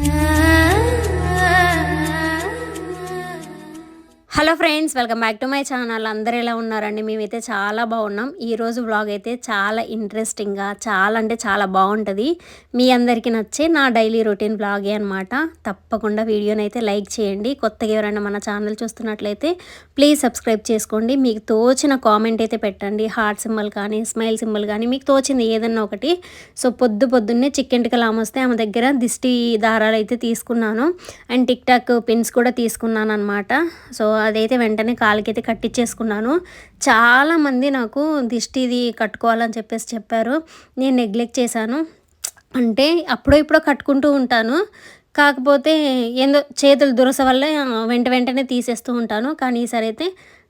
Yeah. Hello friends welcome back to my channel. అందరు ఎలా ఉన్నారండి? మేమైతే చాలా బాగున్నాం. ఈరోజు బ్లాగ్ అయితే చాలా ఇంట్రెస్టింగ్గా చాలా అంటే చాలా బాగుంటుంది. మీ అందరికీ నచ్చే నా డైలీ రొటీన్ బ్లాగే అనమాట తప్పకుండా వీడియోని అయితే లైక్ చేయండి. కొత్తగా ఎవరైనా మన ఛానల్ చూస్తున్నట్లయితే ప్లీజ్ సబ్స్క్రైబ్ చేసుకోండి. మీకు తోచిన కామెంట్ అయితే పెట్టండి. హార్ట్ సింబల్ కానీ స్మైల్ సింబల్ కానీ మీకు తోచింది ఏదన్నా ఒకటి. సో పొద్దు పొద్దున్నే చికెన్ టికల్ వస్తే ఆమె దగ్గర దిష్టి దారాలు అయితే తీసుకున్నాను. అండ్ టిక్ టాక్ పిన్స్ కూడా తీసుకున్నాను అనమాట సో అదైతే వెంటనే కాలికైతే కట్టించేసుకున్నాను చాలామంది నాకు దిష్టిది కట్టుకోవాలని చెప్పేసి చెప్పారు. నేను నెగ్లెక్ట్ చేశాను. అంటే అప్పుడో ఇప్పుడో కట్టుకుంటూ ఉంటాను. కాకపోతే ఏందో చేతులు దురస వల్ల వెంట వెంటనే తీసేస్తూ ఉంటాను. కానీ ఈసారి అయితే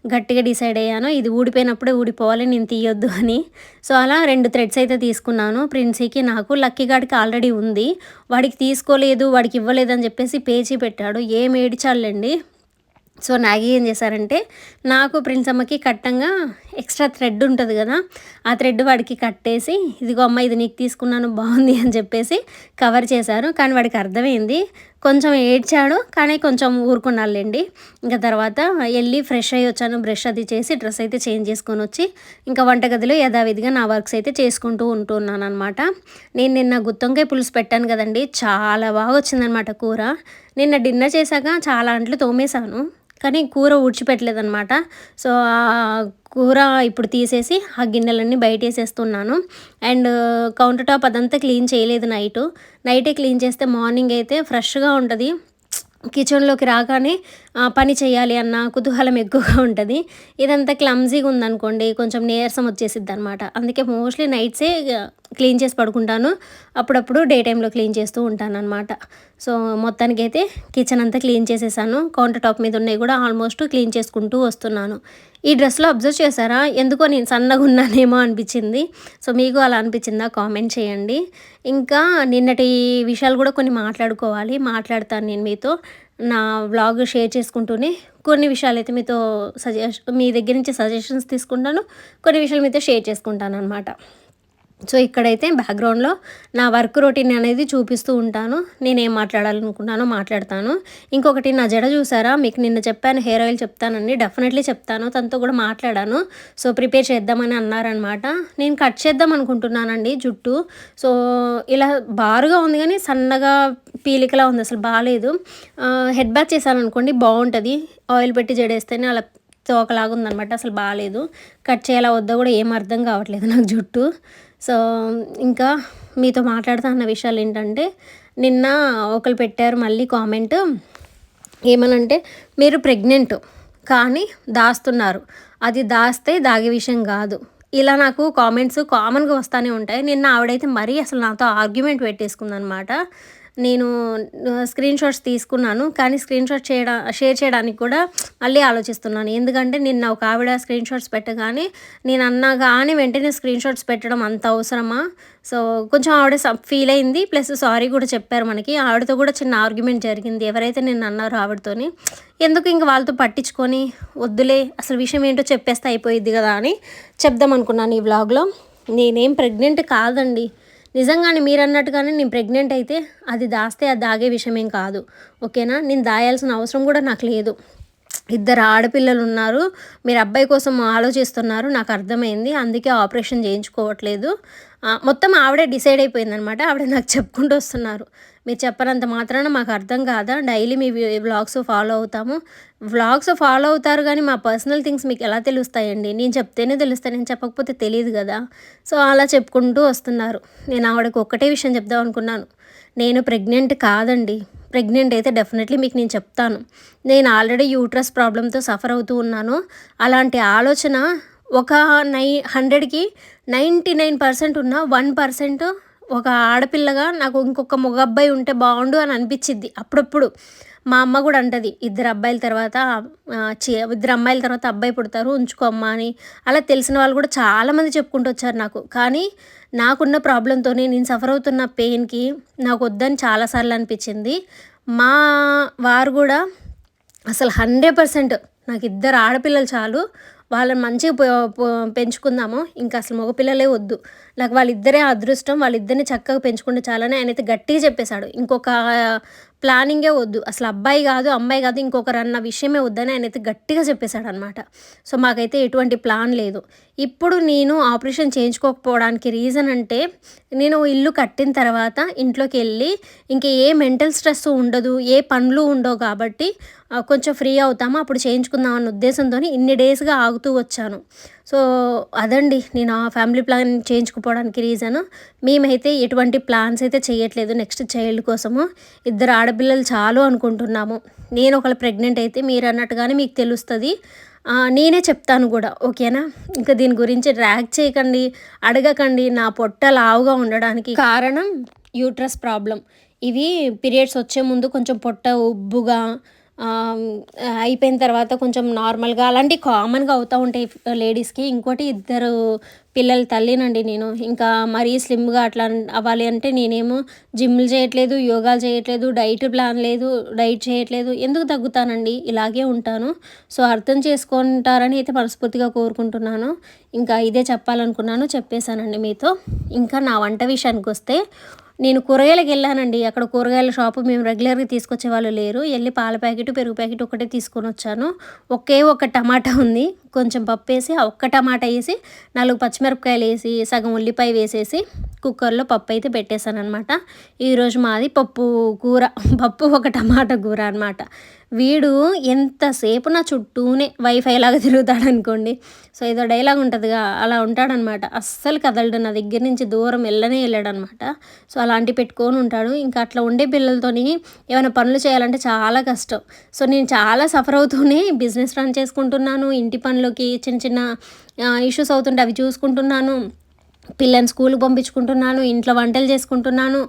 గట్టిగా డిసైడ్ అయ్యాను. ఇది ఊడిపోయినప్పుడే ఊడిపోవాలి నేను తీయొద్దు అని. సో అలా రెండు థ్రెడ్స్ అయితే తీసుకున్నాను. ప్రిన్సీకి నాకు లక్కీ గాడికి ఆల్రెడీ ఉంది. వాడికి తీసుకోలేదు వాడికి ఇవ్వలేదు అని చెప్పేసి పేచీ పెట్టాడు. ఏం ఏడిచాలండి సో నాగి ఏం చేశారంటే నాకు ప్రిన్స్ అమ్మకి కట్టంగా ఎక్స్ట్రా థ్రెడ్ ఉంటుంది కదా ఆ థ్రెడ్ వాడికి కట్టేసి ఇదిగో అమ్మ ఇది నీకు తీసుకున్నాను బాగుంది అని చెప్పేసి కవర్ చేశారు. కానీ వాడికి అర్థమైంది కొంచెం ఏడ్చాడు కానీ కొంచెం ఊరుకున్నాళ్ళండి. ఇంకా తర్వాత వెళ్ళి ఫ్రెష్ అయ్యి వచ్చాను బ్రష్ అది చేసి డ్రెస్ అయితే చేంజ్ చేసుకొని వచ్చి ఇంకా వంటగదిలో యథావిధిగా నా వర్క్స్ అయితే చేసుకుంటూ ఉంటున్నాను అనమాట నేను నిన్న గుత్తొంకాయ పులుసు పెట్టాను కదండి చాలా బాగా వచ్చిందనమాట కూర. నిన్న డిన్నర్ చేశాక చాలా అంట్లు తోమేశాను. కానీ కూర ఊడ్చిపెట్టలేదనమాట సో ఆ కూర ఇప్పుడు తీసేసి ఆ గిన్నెలన్నీ బయట వేసేస్తున్నాను అండ్ కౌంటర్ టాప్ అదంతా క్లీన్ చేయలేదు నైట్. నైటే క్లీన్ చేస్తే మార్నింగ్ అయితే ఫ్రెష్గా ఉంటుంది. కిచెన్లోకి రాగానే పని చేయాలి అన్న కుతూహలం ఎక్కువగా ఉంటుంది. ఇదంతా క్లమ్జీగా ఉందనుకోండి కొంచెం నీరసం వచ్చేసిద్ది అనమాట అందుకే మోస్ట్లీ నైట్సే క్లీన్ చేసి పడుకుంటాను. అప్పుడప్పుడు డే టైంలో క్లీన్ చేస్తూ ఉంటాను అనమాట సో మొత్తానికి అయితే కిచెన్ అంతా క్లీన్ చేసేసాను. కౌంటర్ టాప్ మీద ఉన్నాయి కూడా ఆల్మోస్ట్ క్లీన్ చేసుకుంటూ వస్తున్నాను. ఈ డ్రెస్లో అబ్జర్వ్ చేశారా? ఎందుకో నేను సన్నగా ఉన్నానేమో అనిపించింది. సో మీకు అలా అనిపించిందా? కామెంట్ చేయండి. ఇంకా నిన్నటి విషయాలు కూడా కొన్ని మాట్లాడుకోవాలి. మాట్లాడతాను నేను మీతో. నా వ్లాగ్ షేర్ చేసుకుంటూనే కొన్ని విషయాలు అయితే మీతో సజెష్ మీ దగ్గర నుంచి సజెషన్స్ తీసుకుంటాను. కొన్ని విషయాలు మీతో షేర్ చేసుకుంటాను అనమాట సో ఇక్కడైతే బ్యాక్గ్రౌండ్లో నా వర్క్ రొటీన్ అనేది చూపిస్తూ ఉంటాను. నేనేం మాట్లాడాలనుకున్నానో మాట్లాడతాను. ఇంకొకటి నా జడ చూసారా? మీకు నిన్న చెప్పాను హెయిర్ ఆయిల్ చెప్తానండి డెఫినెట్లీ చెప్తాను. తనతో కూడా మాట్లాడాను. సో ప్రిపేర్ చేద్దామని అన్నారనమాట నేను కట్ చేద్దాం అనుకుంటున్నానండి జుట్టు. సో ఇలా బారుగా ఉంది కానీ సన్నగా పీలికలా ఉంది. అసలు బాగాలేదు హెడ్ బ్యాక్ చేశాను అనుకోండి బాగుంటుంది. ఆయిల్ పెట్టి జడేస్తేనే అలా తోకలాగా ఉందనమాట అసలు బాగాలేదు కట్ చేయాలా వద్దా కూడా ఏం అర్థం కావట్లేదు నాకు జుట్టు. సో ఇంకా మీతో మాట్లాడుతా అన్న విషయాలు ఏంటంటే నిన్న ఒకరు పెట్టారు మళ్ళీ కామెంట్. ఏమనంటే మీరు ప్రెగ్నెంట్ కానీ దాస్తున్నారు. అది దాస్తే దాగే విషయం కాదు. ఇలా నాకు కామెంట్స్ కామన్గా వస్తూనే ఉంటాయి. నిన్న ఆవిడైతే మరీ అసలు నాతో ఆర్గ్యుమెంట్ పెట్టేసుకుందనమాట. నేను స్క్రీన్ షాట్స్ తీసుకున్నాను. కానీ స్క్రీన్ షాట్ చేయడా షేర్ చేయడానికి కూడా మళ్ళీ ఆలోచిస్తున్నాను. ఎందుకంటే నిన్న ఒక ఆవిడ స్క్రీన్ షాట్స్ పెట్టగానే నేను అన్నా కానీ వెంటనే స్క్రీన్ షాట్స్ పెట్టడం అంత అవసరమా? సో కొంచెం ఆవిడ ఫీల్ అయింది. ప్లస్ సారీ కూడా చెప్పారు మనకి. ఆవిడతో కూడా చిన్న ఆర్గ్యుమెంట్ జరిగింది. ఎవరైతే నేను అన్నారో ఆవిడతోని. ఎందుకు ఇంక వాళ్ళతో పట్టించుకొని? వద్దులే అసలు విషయం ఏంటో చెప్పేస్తే అయిపోయిద్ది కదా అని చెప్దాం అనుకున్నాను ఈ వ్లాగ్లో నేనేం ప్రెగ్నెంట్ కాదండి. నిజంగానే మీరు అన్నట్టుగానే నేను ప్రెగ్నెంట్ అయితే అది దాస్తే అది దాగే విషయం కాదు. ఓకేనా? నేను దాయాల్సిన అవసరం కూడా నాకు లేదు. ఇద్దరు ఆడపిల్లలు ఉన్నారు. మీరు అబ్బాయి కోసం ఆలోచిస్తున్నారు. నాకు అర్థమైంది. అందుకే ఆపరేషన్ చేయించుకోవట్లేదు. మొత్తం ఆవిడే డిసైడ్ అయిపోయిందనమాట ఆవిడ నాకు చెప్పుకుంటూ వస్తున్నారు. మీరు చెప్పనంత మాత్రాన మాకు అర్థం కాదా? డైలీ మీ వ్లాగ్స్ ఫాలో అవుతాము. వ్లాగ్స్ ఫాలో అవుతారు కానీ మా పర్సనల్ థింగ్స్ మీకు ఎలా తెలుస్తాయండి? నేను చెప్తేనే తెలుస్తాయి నేను చెప్పకపోతే తెలియదు కదా? సో అలా చెప్పుకుంటూ వస్తున్నారు. నేను ఆవిడకి ఒక్కటే విషయం చెప్దాం అనుకున్నాను. నేను ప్రెగ్నెంట్ కాదండి. ప్రెగ్నెంట్ అయితే డెఫినెట్లీ మీకు నేను చెప్తాను. నేను ఆల్రెడీ యూట్రస్ ప్రాబ్లంతో సఫర్ అవుతూ ఉన్నాను. అలాంటి ఆలోచన ఒక నై హండ్రెడ్కి నైంటీ నైన్ పర్సెంట్ ఉన్న వన్ పర్సెంట్ ఒక ఆడపిల్లగా నాకు ఇంకొక మగ అబ్బాయి ఉంటే బాగుండు అని అనిపించిద్ది. అప్పుడప్పుడు మా అమ్మ కూడా అంటది ఇద్దరు అబ్బాయిల తర్వాత ఇద్దరు అమ్మాయిల తర్వాత అబ్బాయి పుడతారు ఉంచుకో అమ్మ అని. అలా తెలిసిన వాళ్ళు కూడా చాలామంది చెప్పుకుంటూ వచ్చారు నాకు. కానీ నాకున్న ప్రాబ్లంతోనే నేను సఫర్ అవుతున్న పెయిన్కి నాకు వద్దని చాలాసార్లు అనిపించింది. మా వారు కూడా అసలు హండ్రెడ్ పర్సెంట్ నాకు ఇద్దరు ఆడపిల్లలు చాలు. వాళ్ళని మంచిగా పెంచుకుందాము. ఇంకా అసలు మగపిల్లలే వద్దు. నాకు వాళ్ళిద్దరే అదృష్టం వాళ్ళిద్దరిని చక్కగా పెంచుకుంటే చాలని ఆయన అయితే గట్టిగా చెప్పేశాడు. ఇంకొక ప్లానింగే వద్దు. అసలు అబ్బాయి కాదు అమ్మాయి కాదు ఇంకొకరు అన్న విషయమే వద్దని ఆయన అయితే గట్టిగా చెప్పేశాడు అనమాట సో మాకైతే ఎటువంటి ప్లాన్ లేదు. ఇప్పుడు నేను ఆపరేషన్ చేయించుకోకపోవడానికి రీజన్ అంటే నేను ఇల్లు కట్టిన తర్వాత ఇంట్లోకి వెళ్ళి ఇంకా ఏ మెంటల్ స్ట్రెస్ ఉండదు ఏ పనులు ఉండవు కాబట్టి కొంచెం ఫ్రీ అవుతాము అప్పుడు చేయించుకుందాం అన్న ఉద్దేశంతో ఇన్ని డేస్గా ఆగుతూ వచ్చాను. సో అదండి. నేను ఆ ఫ్యామిలీ ప్లాన్ చేయించుకుపోవడానికి రీజన్. మేమైతే ఎటువంటి ప్లాన్స్ అయితే చేయట్లేదు నెక్స్ట్ చైల్డ్ కోసము. ఇద్దరు ఆడపిల్లలు చాలు అనుకుంటున్నాము. నేను ఒకళ్ళు ప్రెగ్నెంట్ అయితే మీరు అన్నట్టుగానే మీకు తెలుస్తుంది. నేనే చెప్తాను కూడా ఓకేనా? ఇంకా దీని గురించి ర్యాక్ చేయకండి అడగకండి. నా పొట్ట లావుగా ఉండడానికి కారణం యూట్రస్ ప్రాబ్లం. ఇవి పీరియడ్స్ వచ్చే ముందు కొంచెం పొట్ట ఉబ్బుగా అయిపోయిన తర్వాత కొంచెం నార్మల్గా అలాంటివి కామన్గా అవుతూ ఉంటాయి లేడీస్కి. ఇంకోటి ఇద్దరు పిల్లల తల్లినండి నేను. ఇంకా మరీ స్లిమ్గా అట్లా అవ్వాలి అంటే నేనేమో జిమ్లు చేయట్లేదు యోగాలు చేయట్లేదు డైట్ ప్లాన్ లేదు డైట్ చేయట్లేదు. ఎందుకు తగ్గుతానండి? ఇలాగే ఉంటాను. సో అర్థం చేసుకుంటారని అయితే మనస్ఫూర్తిగా కోరుకుంటున్నాను. ఇంకా ఇదే చెప్పాలనుకున్నాను చెప్పేశానండి మీతో. ఇంకా నా వంట విషయానికి వస్తే నేను కూరగాయలకు వెళ్ళానండి. అక్కడ కూరగాయల షాపు మేము రెగ్యులర్గా తీసుకొచ్చే వాళ్ళు లేరు. వెళ్ళి పాల ప్యాకెట్ పెరుగు ప్యాకెట్ ఒకటే తీసుకొని వచ్చాను. ఒకే ఒక టమాటా ఉంది. కొంచెం పప్పు వేసి ఒక్క టమాటా వేసి నాలుగు పచ్చిమిరపకాయలు వేసి సగం ఉల్లిపాయ వేసేసి కుక్కర్లో పప్పు అయితే పెట్టేశాను అనమాట ఈరోజు మాది పప్పు కూర పప్పు ఒక టమాటా కూర అనమాట వీడు ఎంతసేపు నా చుట్టూనే వైఫై లాగా తిరుగుతాడు అనుకోండి సో ఏదో డైలాగ్ ఉంటుందిగా అలా ఉంటాడనమాట అస్సలు కదలడు నా దగ్గర నుంచి దూరం వెళ్ళనే వెళ్ళాడనమాట సో అలాంటి పెట్టుకొని ఉంటాడు. ఇంకా అట్లా ఉండే పిల్లలతోని ఏమైనా పనులు చేయాలంటే చాలా కష్టం. సో నేను చాలా సఫర్ అవుతూనే బిజినెస్ రన్ చేసుకుంటున్నాను ఇంటి పనులు పనులకి చిన్న చిన్న ఇష్యూస్ అవుతుంటే అవి చూసుకుంటున్నాను. పిల్లని స్కూల్కి పంపించుకుంటున్నాను ఇంట్లో వంటలు చేసుకుంటున్నాను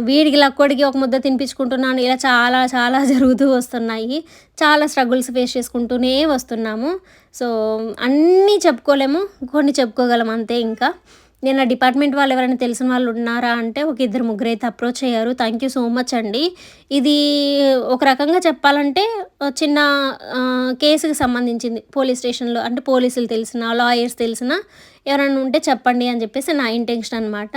వీడికి లక్కోడికి ఒక ముద్ద తినిపించుకుంటున్నాను. ఇలా చాలా చాలా జరుగుతూ వస్తున్నాయి. చాలా స్ట్రగుల్స్ ఫేస్ చేసుకుంటూనే వస్తున్నాము. సో అన్నీ చెప్పుకోలేము కొన్ని చెప్పుకోగలం అంతే ఇంకా. నేను డిపార్ట్మెంట్ వాళ్ళు ఎవరైనా తెలిసిన వాళ్ళు ఉన్నారా అంటే ఒక ఇద్దరు ముగ్గురు అయితే అప్రోచ్ అయ్యారు. థ్యాంక్ యూ సో మచ్ అండి. ఇది ఒక రకంగా చెప్పాలంటే చిన్న కేసుకి సంబంధించింది. పోలీస్ స్టేషన్లో అంటే పోలీసులు తెలిసిన లాయర్స్ తెలిసిన ఎవరైనా ఉంటే చెప్పండి అని చెప్పేసి నా ఇంటెన్షన్ అనమాట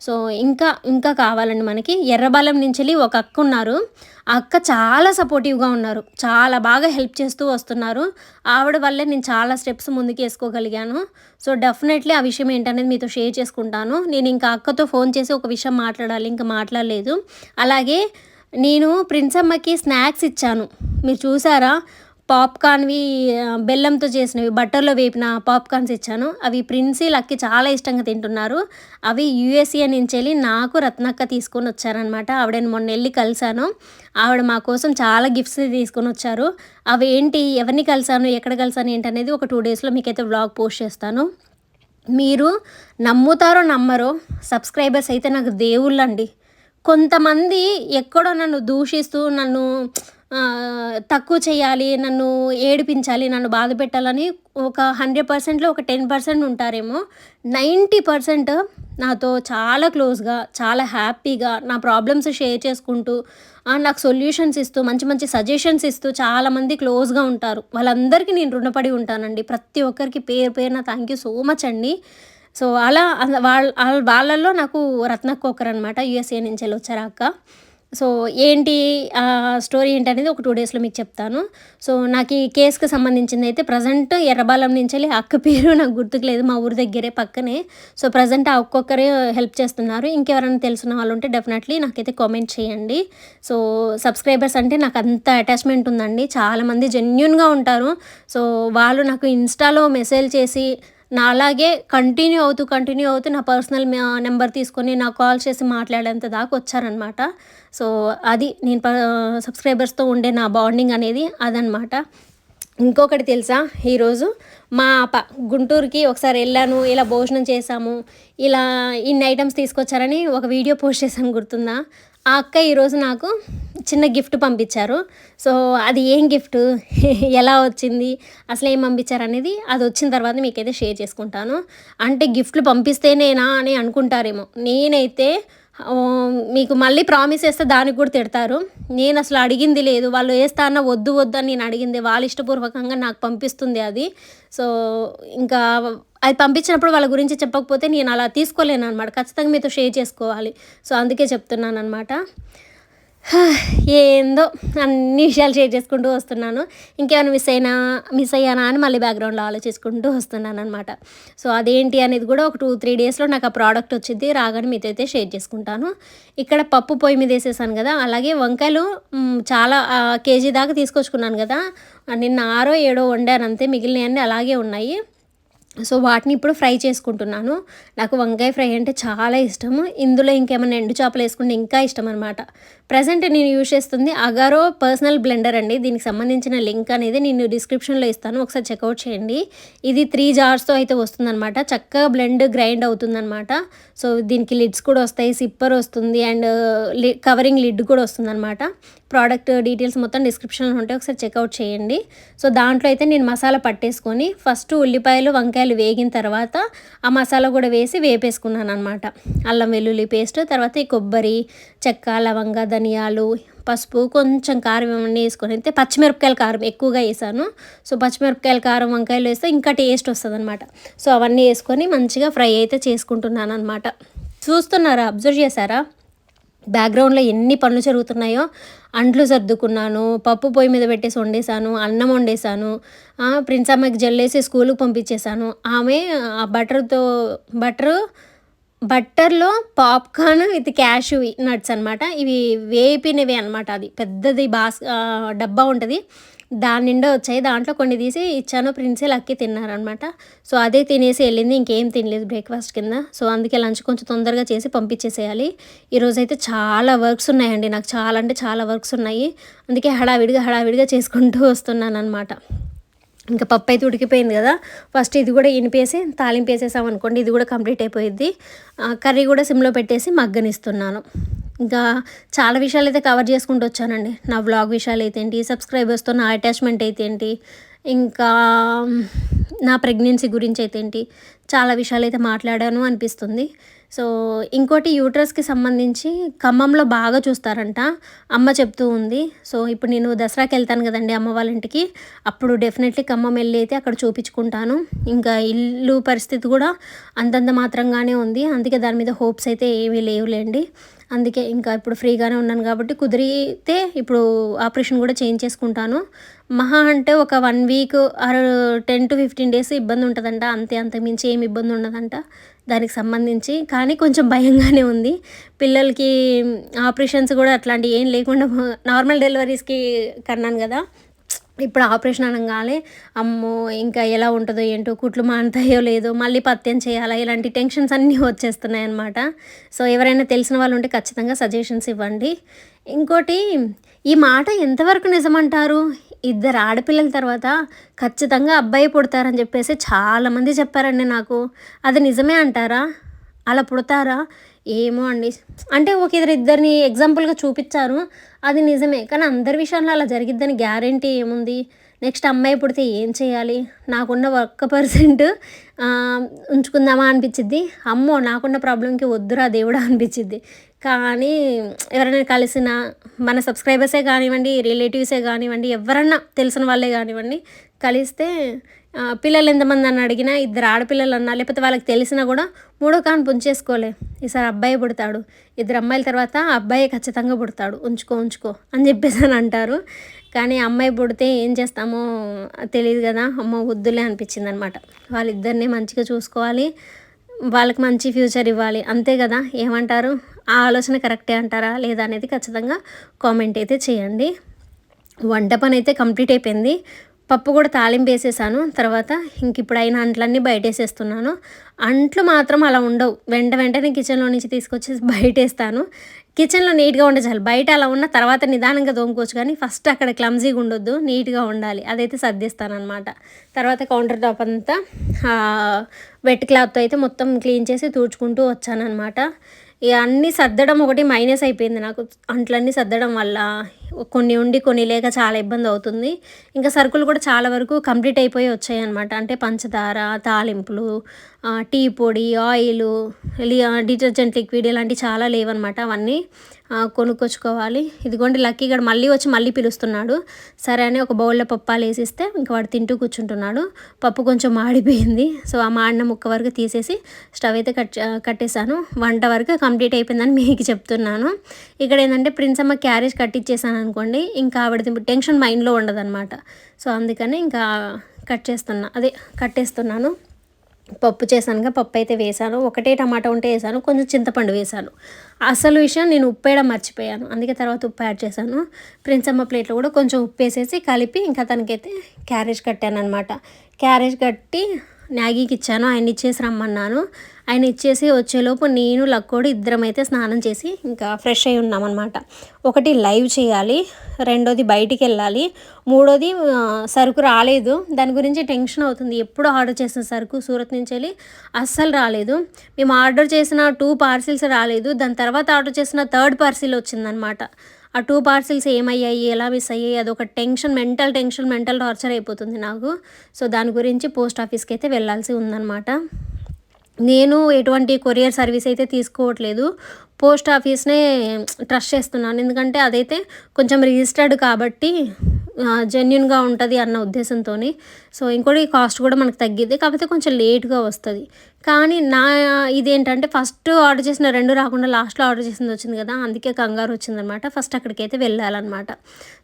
సో ఇంకా ఇంకా కావాలండి మనకి. ఎర్రబాలెం నుంచి ఒక అక్క ఉన్నారు. ఆ అక్క చాలా సపోర్టివ్గా ఉన్నారు. చాలా బాగా హెల్ప్ చేస్తూ వస్తున్నారు. ఆవిడ వల్లే నేను చాలా స్టెప్స్ ముందుకు వేసుకోగలిగాను. సో డెఫినెట్లీ ఆ విషయం ఏంటనేది మీతో షేర్ చేసుకుంటాను. నేను ఇంకా అక్కతో ఫోన్ చేసి ఒక విషయం మాట్లాడాలి ఇంకా మాట్లాడలేదు. అలాగే నేను ప్రిన్సమ్మకి స్నాక్స్ ఇచ్చాను. మీరు చూసారా? పాప్కార్న్వి బెల్లంతో చేసినవి బట్టర్లో వేపిన పాప్కార్న్స్ ఇచ్చాను. అవి ప్రిన్సీ లక్కి చాలా ఇష్టంగా తింటున్నారు. అవి యూఎస్ఏ నుంచి వెళ్ళి నాకు రత్నక్క తీసుకొని వచ్చారనమాట ఆవిడని మొన్న వెళ్ళి కలిశాను. ఆవిడ మా కోసం చాలా గిఫ్ట్స్ తీసుకొని వచ్చారు. అవి ఏంటి ఎవరిని కలిశాను ఎక్కడ కలిసాను ఏంటనేది ఒక టూ డేస్లో మీకైతే వ్లాగ్ పోస్ట్ చేస్తాను. మీరు నమ్ముతారో నమ్మరో సబ్స్క్రైబర్స్ అయితే నాకు దేవుళ్ళండి. కొంతమంది ఎక్కడో నన్ను దూషిస్తూ నన్ను తక్కువ చేయాలి నన్ను ఏడిపించాలి నన్ను బాధ పెట్టాలని ఒక హండ్రెడ్ పర్సెంట్లో ఒక టెన్ పర్సెంట్ ఉంటారేమో. నైంటీ పర్సెంట్ నాతో చాలా క్లోజ్గా చాలా హ్యాపీగా నా ప్రాబ్లమ్స్ షేర్ చేసుకుంటూ నాకు సొల్యూషన్స్ ఇస్తూ మంచి మంచి సజెషన్స్ ఇస్తూ చాలామంది క్లోజ్గా ఉంటారు. వాళ్ళందరికీ నేను రుణపడి ఉంటానండి. ప్రతి ఒక్కరికి పేరు పేరున థ్యాంక్ యూ సో మచ్ అండి. సో అలా వాళ్ళ వాళ్ళల్లో నాకు రత్నక్క అనమాట యుఎస్ఏ నుంచి వెళ్ళి వచ్చారు అక్క. సో ఏంటి ఆ స్టోరీ ఏంటి అనేది ఒక టూ డేస్లో మీకు చెప్తాను. సో నాకు ఈ కేసుకి సంబంధించింది అయితే ప్రజెంట్ ఎర్రబాలెం నుంచి వెళ్ళి అక్క పేరు నాకు గుర్తుకు లేదు మా ఊరి దగ్గరే పక్కనే. సో ప్రజెంట్ ఆ ఒక్కొక్కరే హెల్ప్ చేస్తున్నారు. ఇంకెవరైనా తెలిసిన వాళ్ళు ఉంటే డెఫినెట్లీ నాకైతే కామెంట్ చేయండి. సో సబ్స్క్రైబర్స్ అంటే నాకు అంత అటాచ్మెంట్ ఉందండి. చాలామంది జెన్యున్గా ఉంటారు. సో వాళ్ళు నాకు ఇన్స్టాలో మెసేజ్ చేసి నా అలాగే కంటిన్యూ అవుతూ కంటిన్యూ అవుతూ నా పర్సనల్ నెంబర్ తీసుకొని నాకు కాల్ చేసి మాట్లాడేంత దాకా వచ్చారనమాట సో అది నేను సబ్స్క్రైబర్స్తో ఉండే నా బాండింగ్ అనేది అదనమాట ఇంకొకటి తెలుసా? ఈరోజు మా ప గుంటూరుకి ఒకసారి వెళ్ళాను ఇలా భోజనం చేశాము ఇలా ఇన్ని ఐటమ్స్ తీసుకొచ్చారని ఒక వీడియో పోస్ట్ చేశాను గుర్తుందా? ఆ అక్క ఈరోజు నాకు చిన్న గిఫ్ట్ పంపించారు. సో అది ఏం గిఫ్ట్? ఎలా వచ్చింది? అసలు ఏం పంపించారు అనేది అది వచ్చిన తర్వాత మీకైతే షేర్ చేసుకుంటాను. అంటే గిఫ్ట్లు పంపిస్తేనేనా అని అనుకుంటారేమో. నేనైతే మీకు మళ్ళీ ప్రామిస్ చేస్తే దానికి కూడా తిడతారు. నేను అసలు అడిగింది లేదు. వాళ్ళు వేస్తా అన్న వద్దు వద్దు అని నేను అడిగింది. వాళ్ళ ఇష్టపూర్వకంగా నాకు పంపిస్తుంది అది. సో ఇంకా అది పంపించినప్పుడు వాళ్ళ గురించి చెప్పకపోతే నేను అలా తీసుకోలేను అనమాట ఖచ్చితంగా మీతో షేర్ చేసుకోవాలి. సో అందుకే చెప్తున్నాను అనమాట ఏందో అన్ని విషయాలు షేర్ చేసుకుంటూ వస్తున్నాను. ఇంకేమైనా మిస్ అయినా మిస్ అయ్యానా అని మళ్ళీ బ్యాక్గ్రౌండ్లో ఆలోచించుకుంటూ వస్తున్నాను అనమాట సో అదేంటి అనేది కూడా ఒక టూ త్రీ డేస్లో నాకు ఆ ప్రోడక్ట్ వచ్చింది. రాగానే మీతో అయితే షేర్ చేసుకుంటాను. ఇక్కడ పప్పు పొయ్యి మీద వేసేసాను కదా. అలాగే వంకాయలు చాలా కేజీ దాకా తీసుకొచ్చుకున్నాను కదా. నిన్న ఆరో ఏడో వండాను అంతే. మిగిలినవన్నీ అలాగే ఉన్నాయి. సో వాటిని ఇప్పుడు ఫ్రై చేసుకుంటున్నాను. నాకు వంకాయ ఫ్రై అంటే చాలా ఇష్టము. ఇందులో ఇంకేమైనా ఎండు చేపలు వేసుకుంటే ఇంకా ఇష్టం అనమాట ప్రజెంట్ నేను యూజ్ చేస్తుంది అగారో పర్సనల్ బ్లెండర్ అండి. దీనికి సంబంధించిన లింక్ అనేది నేను డిస్క్రిప్షన్లో ఇస్తాను. ఒకసారి చెక్అవుట్ చేయండి. ఇది త్రీ జార్స్తో అయితే వస్తుందన్నమాట. చక్కగా బ్లెండ్ గ్రైండ్ అవుతుందన్నమాట. సో దీనికి లిడ్స్ కూడా వస్తాయి. సిప్పర్ వస్తుంది అండ్ కవరింగ్ లిడ్ కూడా వస్తుందన్నమాట. ప్రోడక్ట్ డీటెయిల్స్ మొత్తం డిస్క్రిప్షన్లో ఉంటే ఒకసారి చెక్అవుట్ చేయండి. సో దాంట్లో అయితే నేను మసాలా పట్టేసుకొని ఫస్ట్ ఉల్లిపాయలు వంకాయలు వేగిన తర్వాత ఆ మసాలా కూడా వేసి వేపేసుకున్నాను అనమాట అల్లం వెల్లుల్లి పేస్ట్ తర్వాత ఈ కొబ్బరి చెక్క లవంగ ధనియాలు పసుపు కొంచెం కారం ఇవన్నీ వేసుకొని అయితే పచ్చిమిరపకాయల కారం ఎక్కువగా వేసాను. సో పచ్చిమిరపకాయల కారం వంకాయలు వేస్తే ఇంకా టేస్ట్ వస్తుంది అనమాట సో అవన్నీ వేసుకొని మంచిగా ఫ్రై అయితే చేసుకుంటున్నాను అనమాట చూస్తున్నారా? అబ్జర్వ్ చేశారా? బ్యాక్గ్రౌండ్లో ఎన్ని పనులు జరుగుతున్నాయో. అంట్లు సర్దుకున్నాను పప్పు పొయ్యి మీద పెట్టేసి వండేసాను అన్నం వండేసాను ప్రిన్స్ అమ్మకి జల్లేసి స్కూల్కి పంపించేశాను. ఆమె ఆ బటర్తో బటరు బట్టర్లో పాప్కార్న్ విత్ క్యాషు నట్స్ అనమాట ఇవి వేపినవి అనమాట అది. పెద్దది బాస్ డబ్బా ఉంటుంది. దాని నిండా వచ్చాయి. దాంట్లో కొన్ని తీసి ఇచ్చాను. ప్రిన్సే అక్కి తిన్నారనమాట సో అదే తినేసి వెళ్ళింది. ఇంకేం తినలేదు బ్రేక్ఫాస్ట్ కింద. సో అందుకే లంచ్ కొంచెం తొందరగా చేసి పంపించేసేయాలి. ఈరోజు అయితే చాలా వర్క్స్ ఉన్నాయండి. నాకు చాలా అంటే చాలా వర్క్స్ ఉన్నాయి. అందుకే హడావిడిగా హడావిడిగా చేసుకుంటూ వస్తున్నాను అనమాట ఇంకా పప్పు అయితే ఉడికిపోయింది కదా. ఫస్ట్ ఇది కూడా ఇనిపేసి తాలింపు వేసేసాం అనుకోండి ఇది కూడా కంప్లీట్ అయిపోయింది కర్రీ కూడా సిమ్లో పెట్టేసి మగ్గనిస్తున్నాను. ఇంకా చాలా విషయాలు అయితే కవర్ చేసుకుంటూ వచ్చానండి. నా వ్లాగ్ విషయాలు అయితే ఏంటి సబ్స్క్రైబర్స్తో నా అటాచ్మెంట్ అయితే ఏంటి ఇంకా నా ప్రెగ్నెన్సీ గురించి అయితే ఏంటి చాలా విషయాలు అయితే మాట్లాడాను అనిపిస్తుంది. సో ఇంకోటి యూట్రస్కి సంబంధించి ఖమ్మంలో బాగా చూస్తారంట. అమ్మ చెప్తూ ఉంది. సో ఇప్పుడు నేను దసరాకి వెళ్తాను కదండి అమ్మ వాళ్ళ ఇంటికి. అప్పుడు డెఫినెట్లీ ఖమ్మం వెళ్ళి అయితే అక్కడ చూపించుకుంటాను. ఇంకా ఇల్లు పరిస్థితి కూడా అంతంత మాత్రంగానే ఉంది. అందుకే దాని మీద హోప్స్ అయితే ఏమీ లేవులేండి. అందుకే ఇంకా ఇప్పుడు ఫ్రీగానే ఉన్నాను కాబట్టి కుదిరితే ఇప్పుడు ఆపరేషన్ కూడా చేంజ్ చేసుకుంటాను మహా అంటే ఒక one week or ten to fifteen days ఇబ్బంది ఉంటుందంట. అంతే అంత మించి ఏమి ఇబ్బంది ఉండదంట. దానికి సంబంధించి. కానీ కొంచెం భయంగానే ఉంది. పిల్లలకి ఆపరేషన్స్ కూడా అట్లాంటివి ఏం లేకుండా నార్మల్ డెలివరీస్కి కన్నాను కదా. ఇప్పుడు ఆపరేషన్ అనగానే అమ్మో ఇంకా ఎలా ఉంటుందో ఏంటో కుట్లు మానుతాయో లేదో మళ్ళీ పత్యం చేయాలా? ఇలాంటి టెన్షన్స్ అన్నీ వచ్చేస్తున్నాయి అనమాట సో ఎవరైనా తెలిసిన వాళ్ళు ఉంటే ఖచ్చితంగా సజెషన్స్ ఇవ్వండి. ఇంకోటి ఈ మాట ఎంతవరకు నిజమంటారు? ఇద్దరు ఆడపిల్లల తర్వాత ఖచ్చితంగా అబ్బాయి పుడతారని చెప్పేసి చాలామంది చెప్పారండి నాకు. అది నిజమే అంటారా? అలా పుడతారా? ఏమో అండి. అంటే ఒక ఇద్దరు ఇద్దరిని ఎగ్జాంపుల్గా చూపించారు. అది నిజమే. కానీ అందరి విషయాల్లో అలా జరిగిద్దని గ్యారంటీ ఏముంది? నెక్స్ట్ అమ్మాయి పుడితే ఏం చేయాలి? నాకున్న ఒక్క పర్సెంట్ ఉంచుకుందామా అనిపించిద్ది. అమ్మో నాకున్న ప్రాబ్లంకి వద్దురా దేవుడా అనిపించిద్ది. కానీ ఎవరైనా కలిసిన మన సబ్స్క్రైబర్సే కానివ్వండి రిలేటివ్సే కానివ్వండి ఎవరన్నా తెలిసిన వాళ్ళే కానివ్వండి కలిస్తే పిల్లలు ఎంతమంది అని అడిగినా ఇద్దరు ఆడపిల్లలు అన్నా లేకపోతే వాళ్ళకి తెలిసినా కూడా మూడో కాని పుంచేసుకోలే. ఈసారి అబ్బాయి పుడతాడు. ఇద్దరు అమ్మాయిల తర్వాత అబ్బాయి ఖచ్చితంగా పుడతాడు. ఉంచుకో ఉంచుకో అని చెప్పేసి అని అంటారు. కానీ అమ్మాయి పుడితే ఏం చేస్తామో తెలియదు కదా. అమ్మ వద్దులే అనిపించింది అనమాట వాళ్ళిద్దరిని మంచిగా చూసుకోవాలి. వాళ్ళకి మంచి ఫ్యూచర్ ఇవ్వాలి. అంతే కదా. ఏమంటారు? ఆ ఆలోచన కరెక్టే అంటారా? లేదా అనేది ఖచ్చితంగా కామెంట్ అయితే చేయండి. వంట పని అయితే కంప్లీట్ అయిపోయింది. పప్పు కూడా తాలింపు వేసేసాను. తర్వాత ఇంక ఇప్పుడు అయిన అంట్లన్నీ బయట వేసేస్తున్నాను అంట్లు మాత్రం అలా ఉండవు. వెంట వెంటనే కిచెన్లో నుంచి తీసుకొచ్చి బయట వేస్తాను కిచెన్లో నీట్గా ఉండే చాలు. బయట అలా ఉన్న తర్వాత నిదానంగా తోముకోవచ్చు కానీ ఫస్ట్ అక్కడ క్లమ్జీగా ఉండొద్దు. నీట్గా ఉండాలి. అదైతే సర్దిస్తాను అనమాట తర్వాత కౌంటర్ టాప్ అంతా వెట్ క్లాత్తో అయితే మొత్తం క్లీన్ చేసి తుడుచుకుంటూ వచ్చానమాట ఇక అన్నీ సర్దడం ఒకటి మైనస్ అయిపోయింది నాకు. అంట్లన్నీ సర్దడం వల్ల కొన్ని ఉండి కొన్ని లేక చాలా ఇబ్బంది అవుతుంది. ఇంకా సరుకులు కూడా చాలా వరకు కంప్లీట్ అయిపోయి వచ్చాయి అనమాట అంటే పంచదార తాలింపులు టీ పొడి ఆయిల్ డిటర్జెంట్ లిక్విడ్ ఇలాంటివి చాలా లేవన్నమాట. అవన్నీ కొనుక్కొచ్చుకోవాలి. ఇదిగోండి లక్కీ గడు మళ్ళీ వచ్చి మళ్ళీ పిలుస్తున్నాడు. సరే అని ఒక బౌల్లో పప్పాలు వేసిస్తే ఇంకా వాడు తింటూ కూర్చుంటున్నాడు. పప్పు కొంచెం మాడిపోయింది. సో ఆ మాడిన ముక్క వరకు తీసేసి స్టవ్ అయితే కట్ కట్టేశాను. వంట వరకు కంప్లీట్ అయిపోయిందని మీకు చెప్తున్నాను. ఇక్కడ ఏంటంటే ప్రిన్స్ అమ్మ క్యారేజ్ కట్టించేసాను అనుకోండి. ఇంకా ఆవిడది టెన్షన్ మైండ్లో ఉండదన్నమాట. సో అందుకని ఇంకా కట్ చేస్తున్నా. అదే కట్టేస్తున్నాను. పప్పు చేశానుగా పప్పు అయితే వేశాను. ఒకటే టమాటా ఉంటే వేసాను కొంచెం చింతపండు వేశాను. అసలు విషయం నేను ఉప్పు వేయడం మర్చిపోయాను. అందుకే తర్వాత ఉప్పు యాడ్ చేశాను. ప్రిన్సమ్మ ప్లేట్లో కూడా కొంచెం ఉప్పు వేసేసి కలిపి ఇంకా తనకైతే క్యారేజ్ కట్టాను అనమాట క్యారేజ్ కట్టి మ్యాగీకి ఇచ్చాను. ఆయన ఇచ్చేసి రమ్మన్నాను. ఆయన ఇచ్చేసి వచ్చేలోపు నేను లక్కోడు ఇద్దరం అయితే స్నానం చేసి ఇంకా ఫ్రెష్ అయి ఉన్నామన్నమాట. ఒకటి లైవ్ చేయాలి రెండోది బయటికి వెళ్ళాలి మూడోది సరుకు రాలేదు. దాని గురించి టెన్షన్ అవుతుంది. ఎప్పుడు ఆర్డర్ చేసిన సరుకు సూరత్ నుంచి వెళ్ళి అస్సలు రాలేదు. మేము ఆర్డర్ చేసిన టూ పార్సిల్స్ రాలేదు. దాని తర్వాత ఆర్డర్ చేసిన థర్డ్ పార్సిల్ వచ్చిందనమాట ఆ టూ పార్సిల్స్ ఏమయ్యాయి ఎలా మిస్ అయ్యాయి అదొక tension mental tension mental torture అయిపోతుంది నాకు. సో దాని గురించి పోస్ట్ ఆఫీస్కి అయితే వెళ్ళాల్సి ఉందన్నమాట. నేను ఎటువంటి కొరియర్ సర్వీస్ అయితే తీసుకోవట్లేదు. పోస్ట్ ఆఫీస్నే ట్రస్ట్ చేస్తున్నాను. ఎందుకంటే అదైతే కొంచెం రిజిస్టర్డ్ కాబట్టి జెన్యున్గా ఉంటుంది అన్న ఉద్దేశంతో సో ఇంకోటి కాస్ట్ కూడా మనకు తగ్గిద్ది. కాకపోతే కొంచెం లేట్గా వస్తుంది. కానీ నా ఇదేంటంటే ఫస్ట్ ఆర్డర్ చేసిన రెండు రాకుండా లాస్ట్లో ఆర్డర్ చేసింది వచ్చింది కదా అందుకే కంగారు వచ్చిందనమాట ఫస్ట్ అక్కడికైతే వెళ్ళాలన్నమాట.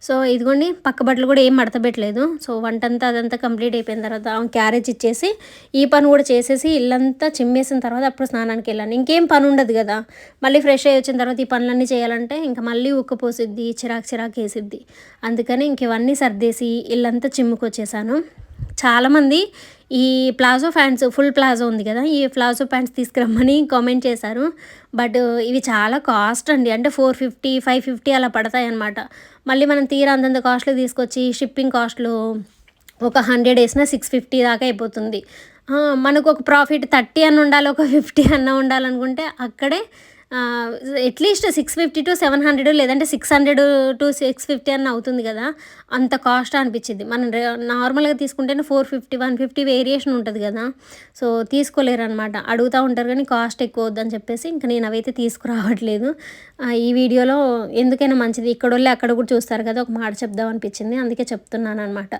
సో ఇదిగోండి పక్క బట్టలు కూడా ఏం మడతపెట్టలేదు. సో వంట అంతా అదంతా కంప్లీట్ అయిపోయిన తర్వాత క్యారేజ్ ఇచ్చేసి ఈ పని కూడా చేసేసి ఇల్లంతా చిమ్మేసిన తర్వాత అప్పుడు స్నానానికి వెళ్ళాను. ఇంకేం పని ఉండదు కదా. మళ్ళీ ఫ్రెష్ అయ్యి వచ్చిన తర్వాత ఈ పనులన్నీ చేయాలంటే ఇంకా మళ్ళీ ఉక్కపోసిద్ది చిరాకు చిరాకు వేసిద్ది. అందుకని ఇంక ఇవన్నీ సర్దేసి ఇల్లంతా చిమ్ముకొచ్చేసాను చాలామంది ఈ ప్లాజో ప్యాంట్స్ ఫుల్ ప్లాజో ఉంది కదా ఈ ప్లాజో ప్యాంట్స్ తీసుకురమ్మని కామెంట్ చేశారు. బట్ ఇవి చాలా కాస్ట్ అండి. అంటే ఫోర్ ఫిఫ్టీ ఫైవ్ ఫిఫ్టీ అలా పడతాయి అనమాట మళ్ళీ మనం తీరా అంతంత కాస్ట్లు తీసుకొచ్చి షిప్పింగ్ కాస్ట్లు ఒక హండ్రెడ్ వేసినా సిక్స్ ఫిఫ్టీ దాకా అయిపోతుంది. మనకు ఒక ప్రాఫిట్ థర్టీ అన్న ఉండాలి ఒక ఫిఫ్టీ అన్న ఉండాలనుకుంటే అక్కడే at least six fifty to seven hundred లేదంటే six hundred to six fifty అన్న అవుతుంది కదా. అంత కాస్ట్ అనిపించింది. మనం నార్మల్గా తీసుకుంటేనే four fifty one fifty variation ఉంటుంది కదా. సో తీసుకోలేరు అనమాట అడుగుతూ ఉంటారు కానీ కాస్ట్ ఎక్కువ వద్దని చెప్పేసి ఇంకా నేను అవైతే తీసుకురావట్లేదు. ఈ వీడియోలో ఎందుకైనా మంచిది. ఇక్కడ వెళ్ళి అక్కడ కూడా చూస్తారు కదా ఒక మాట చెప్దాం అనిపించింది. అందుకే చెప్తున్నాను అనమాట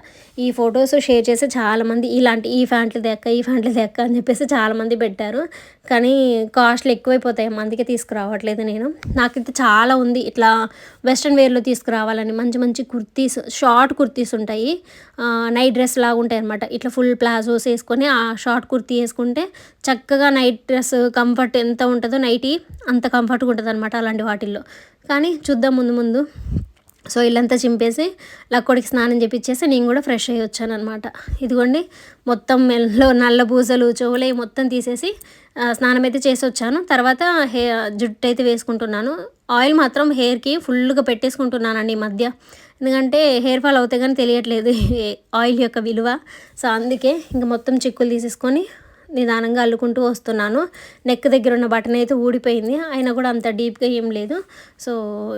ఈ ఫొటోస్ షేర్ చేసి చాలామంది ఇలాంటి ఈ ఫ్యాంట్లు దెక్క ఈ ఫ్యాంట్లు దెక్క అని చెప్పేసి చాలామంది పెట్టారు. కానీ కాస్ట్లు ఎక్కువైపోతాయి అందుకే తీసుకురావట్లేదు నేను. నాకైతే చాలా ఉంది. ఇట్లా వెస్ట్రన్ వేర్లో తీసుకురావాలని మంచి మంచి కుర్తీస్ షార్ట్ కుర్తీస్ ఉంటాయి. నైట్ డ్రెస్ లాగా ఉంటాయి అనమాట ఇట్లా ఫుల్ ప్లాజోస్ వేసుకొని ఆ షార్ట్ కుర్తీ వేసుకుంటే చక్కగా నైట్ డ్రెస్ కంఫర్ట్ ఎంత ఉంటుందో నైటీ అంత కంఫర్ట్గా ఉంటుంది అనమాట అలాంటి వాటిల్లో. కానీ చూద్దాం ముందు ముందు. సో ఇల్లంతా చింపేసి లక్కోడికి స్నానం చేపించేసి నేను కూడా ఫ్రెష్ అయ్యి వచ్చానమాట ఇదిగోండి మొత్తం మెల్లో నల్ల పూసలు చెవులే మొత్తం తీసేసి స్నానం అయితే చేసి వచ్చాను. తర్వాత హే జుట్టు అయితే వేసుకుంటున్నాను. ఆయిల్ మాత్రం హెయిర్కి ఫుల్గా పెట్టేసుకుంటున్నానండి ఈ మధ్య. ఎందుకంటే హెయిర్ ఫాల్ అవుతాయి కానీ తెలియట్లేదు ఆయిల్ యొక్క విలువ. సో అందుకే ఇంకా మొత్తం చిక్కులు తీసేసుకొని నిదానంగా అల్లుకుంటూ వస్తున్నాను. నెక్ దగ్గర ఉన్న బటన్ అయితే ఊడిపోయింది. అయినా కూడా అంత డీప్గా ఏం లేదు. సో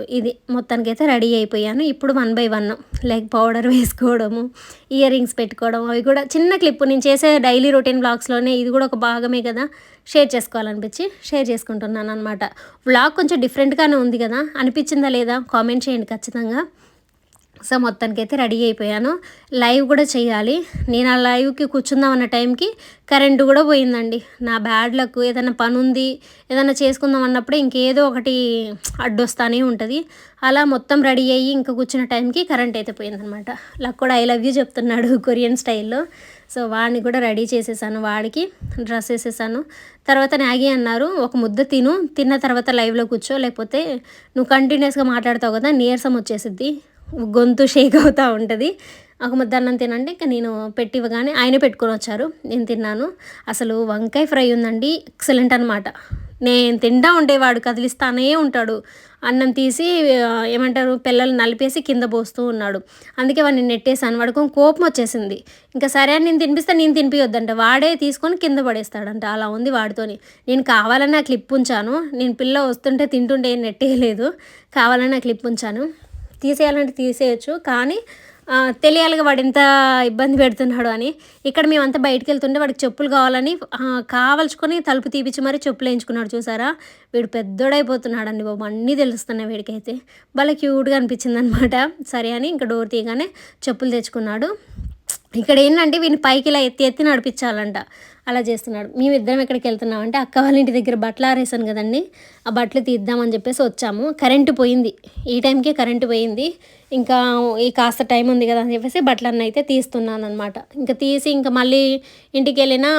ఇది మొత్తానికైతే రెడీ అయిపోయాను. ఇప్పుడు one by one like powder వేసుకోవడము ear rings పెట్టుకోవడం అవి కూడా చిన్న క్లిప్ నేను చేసే డైలీ రొటీన్ బ్లాగ్స్లోనే ఇది కూడా ఒక భాగమే కదా. షేర్ చేసుకోవాలనిపించి షేర్ చేసుకుంటున్నాను అనమాట బ్లాగ్ కొంచెం డిఫరెంట్గానే ఉంది కదా. అనిపించిందా లేదా? కామెంట్ చేయండి ఖచ్చితంగా. సో మొత్తానికైతే రెడీ అయిపోయాను. లైవ్ కూడా చేయాలి. నేను ఆ లైవ్కి కూర్చుందాం అన్న టైంకి కరెంటు కూడా పోయిందండి. నా బ్యాడ్ లక్ ఏదైనా పని ఉంది ఏదైనా చేసుకుందాం అన్నప్పుడు ఇంకేదో ఒకటి అడ్డొస్తానే ఉంటుంది. అలా మొత్తం రెడీ అయ్యి ఇంకా కూర్చున్న టైంకి కరెంట్ అయితే పోయిందనమాట. లక్ కూడా ఐ లవ్ యూ చెప్తున్నాడు కొరియన్ స్టైల్లో. సో వాడిని కూడా రెడీ చేసేసాను. వాడికి డ్రెస్ వేసేసాను. తర్వాత నాగి అన్నారు ఒక ముద్ద తిను. తిన్న తర్వాత లైవ్లో కూర్చో. లేకపోతే నువ్వు కంటిన్యూస్గా మాట్లాడతావు కదా నీరసం వచ్చేసిద్ది. గొంతు షేక్ అవుతూ ఉంటుంది. ఒక ముద్ద అన్నం తినండి ఇంకా నేను పెట్టివ్వగానే ఆయనే ఆయన పెట్టుకొని వచ్చారు. నేను తిన్నాను. అసలు వంకాయ ఫ్రై ఉందండి ఎక్సలెంట్ అనమాట నేను తింటా ఉండేవాడు కదిలిస్తానే ఉంటాడు. అన్నం తీసి ఏమంటారు పిల్లలు నలిపేసి కింద పోస్తూ ఉన్నాడు. అందుకే వాడిని నెట్టేసాను వాడుకో కోపం వచ్చేసింది. ఇంకా సరే అని నేను తినిపిస్తే నేను తినిపియొద్దంట. వాడే తీసుకొని కింద పడేస్తాడంట అలా ఉంది వాడితోని. నేను కావాలని ఆ క్లిప్ ఉంచాను. నేను పిల్ల వస్తుంటే తింటుంటే నెట్టేయలేదు. కావాలని ఆ క్లిప్ ఉంచాను. తీసేయాలంటే తీసేయచ్చు కానీ తెలియాలిగా వాడు ఎంత ఇబ్బంది పెడుతున్నాడు అని. ఇక్కడ మేమంతా బయటకు వెళ్తుంటే వాడికి చెప్పులు కావాలని ఆ, కావలచుకొని తలుపు తీపిచ్చి మరీ చెప్పులు వేయించుకున్నాడు చూసారా? వీడు పెద్దోడైపోతున్నాడు అండి బాబు అన్నీ తెలుస్తున్నాయి వీడికైతే. భలే క్యూట్గా అనిపించింది అనమాట సరే అని ఇంకా డోర్ తీయగానే చెప్పులు తెచ్చుకున్నాడు. ఇక్కడ ఏంటంటే వీని పైకి ఇలా ఎత్తి ఎత్తి నడిపించాలంట. అలా చేస్తున్నాడు. మేమిద్దరం ఎక్కడికి వెళ్తున్నాం అంటే అక్క వాళ్ళ ఇంటి దగ్గర బట్టలు ఆరేసాను కదండి. ఆ బట్టలు తీద్దామని చెప్పేసి వచ్చాము. కరెంటు పోయింది. ఈ టైంకే కరెంటు పోయింది. ఇంకా ఈ కాస్త టైం ఉంది కదా అని చెప్పేసి బట్టలన్నీ అయితే తీస్తున్నాను అనమాట ఇంకా తీసి ఇంకా మళ్ళీ ఇంటికి వెళ్ళినా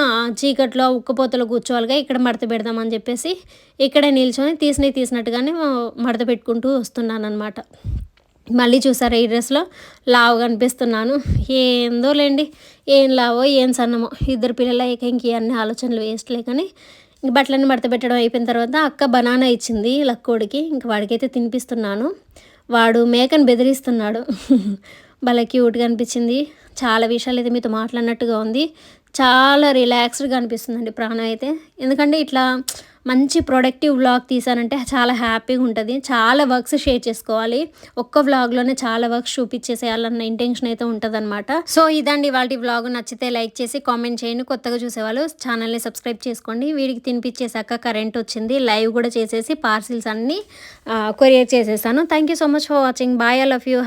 చీకట్లో ఉక్కపోతలో కూర్చోవాలిగా ఇక్కడ మడత పెడదామని చెప్పేసి ఇక్కడే నిల్చొని తీసినవి తీసినట్టుగానే మడత పెట్టుకుంటూ వస్తున్నాను అనమాట మళ్ళీ చూసారా ఈ డ్రెస్లో? లావు కనిపిస్తున్నాను ఏందో లేండి. ఏం లావో ఏం సన్నమో. ఇద్దరు పిల్లలు అయ్యాక ఇంక అన్ని ఆలోచనలు వేస్ట్లే కానీ ఇంక బట్టలన్నీ మడత పెట్టడం అయిపోయిన తర్వాత అక్క బనానా ఇచ్చింది లక్కోడికి. ఇంక వాడికైతే తినిపిస్తున్నాను. వాడు మేకను బెదిరిస్తున్నాడు. భలే క్యూట్గా అనిపించింది. చాలా విషయాలు అయితే మీతో మాట్లాడినట్టుగా ఉంది. చాలా రిలాక్స్డ్గా అనిపిస్తుందండి ప్రాణం అయితే. ఎందుకంటే ఇట్లా మంచి ప్రొడక్టివ్ వ్లాగ్ తీసానంటే చాలా హ్యాపీగా ఉంటుంది. చాలా వర్క్స్ షేర్ చేసుకోవాలి. ఒక్క వ్లాగ్లోనే చాలా వర్క్స్ చూపించేసేయాలన్న ఇంటెన్షన్ అయితే ఉంటుందన్నమాట. సో ఇదండి వాళ్ళ వ్లాగ్. నచ్చితే లైక్ చేసి కామెంట్ చేయండి. కొత్తగా చూసేవాళ్ళు ఛానల్ని సబ్స్క్రైబ్ చేసుకోండి. వీడికి తినిపించేసాక కరెంట్ వచ్చింది. లైవ్ కూడా చేసేసి పార్సిల్స్ అన్నీ కొరియర్ చేసేసాను. Thank you so much for watching. Bye all of you.